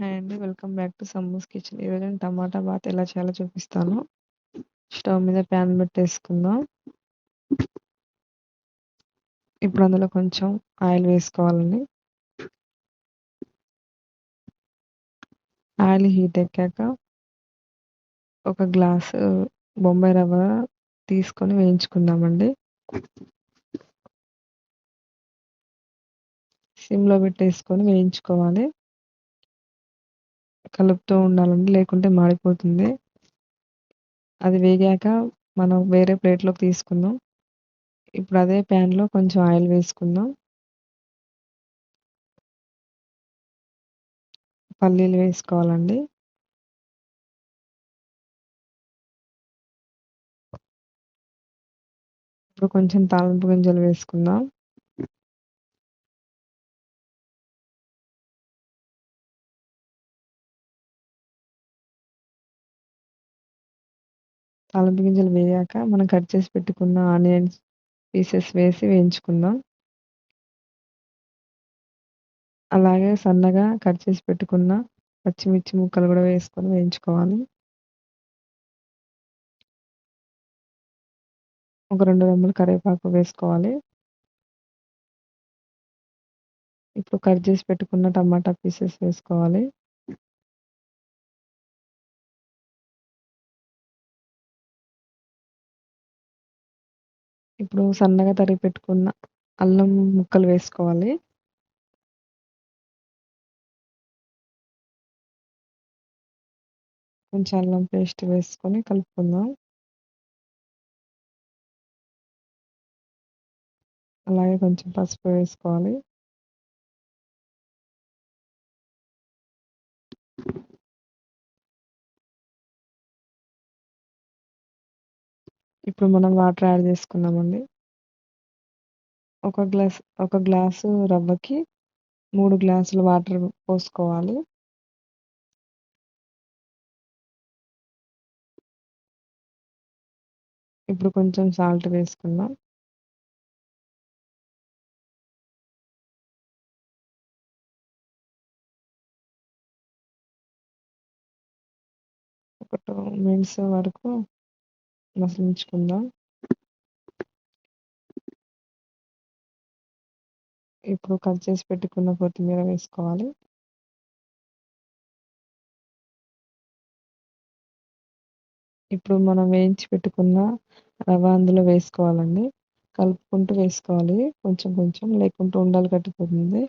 Hi అండి. Welcome back to Sammu's kitchen. ఈరోజు నేను టమాటా బాత్ ఎలా చేయాలో చూపిస్తాను. స్టవ్ మీద ప్యాన్ పెట్టేసుకుందాం. ఇప్పుడు అందులో కొంచెం ఆయిల్ వేసుకోవాలండి. ఆయిల్ హీట్ ఎక్కాక ఒక గ్లాసు బొంబాయి రవ్వ తీసుకొని వేయించుకుందామండి. సిమ్‌లో పెట్టేసుకొని వేయించుకోవాలి. కలుపుతూ ఉండాలండి లేకుంటే మాడిపోతుంది. అది వేగాక మనం వేరే ప్లేట్‌లోకి తీసుకుందాం. ఇప్పుడు అదే ప్యాన్‌లో కొంచెం ఆయిల్ వేసుకుందాం. పల్లీలు వేసుకోవాలండి. ఇప్పుడు కొంచెం తాలింపు గింజలు వేసుకుందాం. తాలింపు గింజలు వేయాక మనం కట్ చేసి పెట్టుకున్న ఆనియన్స్ పీసెస్ వేసి వేయించుకుందాం. అలాగే సన్నగా కట్ చేసి పెట్టుకున్న పచ్చిమిర్చి ముక్కలు కూడా వేసుకొని వేయించుకోవాలి. ఒక రెండు రెమ్మలు కరివేపాకు వేసుకోవాలి. ఇప్పుడు కట్ చేసి పెట్టుకున్న టమాటా పీసెస్ వేసుకోవాలి. ఇప్పుడు సన్నగా తరిగి పెట్టుకున్న అల్లం ముక్కలు వేసుకోవాలి. కొంచెం అల్లం పేస్ట్ వేసుకొని కలుపుకుందాం. అలాగే కొంచెం పసుపు వేసుకోవాలి. ఇప్పుడు మనం వాటర్ యాడ్ చేసుకున్నామండి ఒక గ్లాస్ ఒక గ్లాసు రవ్వకి మూడు గ్లాసులు వాటర్ పోసుకోవాలి. ఇప్పుడు కొంచెం సాల్ట్ వేసుకుందాం. ఒక టూ మినిట్స్ వరకు మసిలించుకుందాం. ఇప్పుడు కట్ చేసి పెట్టుకున్న కొత్తిమీర వేసుకోవాలి. ఇప్పుడు మనం వేయించి పెట్టుకున్న రవ అందులో వేసుకోవాలండి. కలుపుకుంటూ వేసుకోవాలి కొంచెం కొంచెం లేకుంటే ఉండలు కట్టిపోతుంది.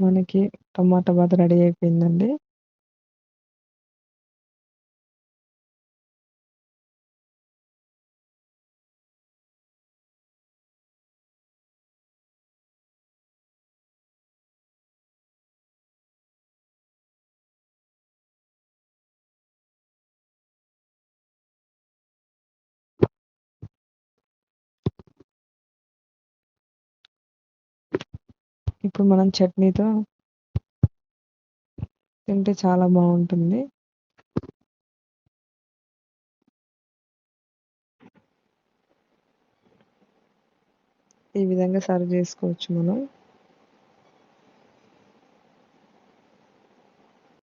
మనకి టమాటా బాత్ రెడీ అయిపోయిందండి. ఇప్పుడు మనం చట్నీతో తింటే చాలా బాగుంటుంది. ఈ విధంగా సర్వ్ చేసుకోవచ్చు మనం.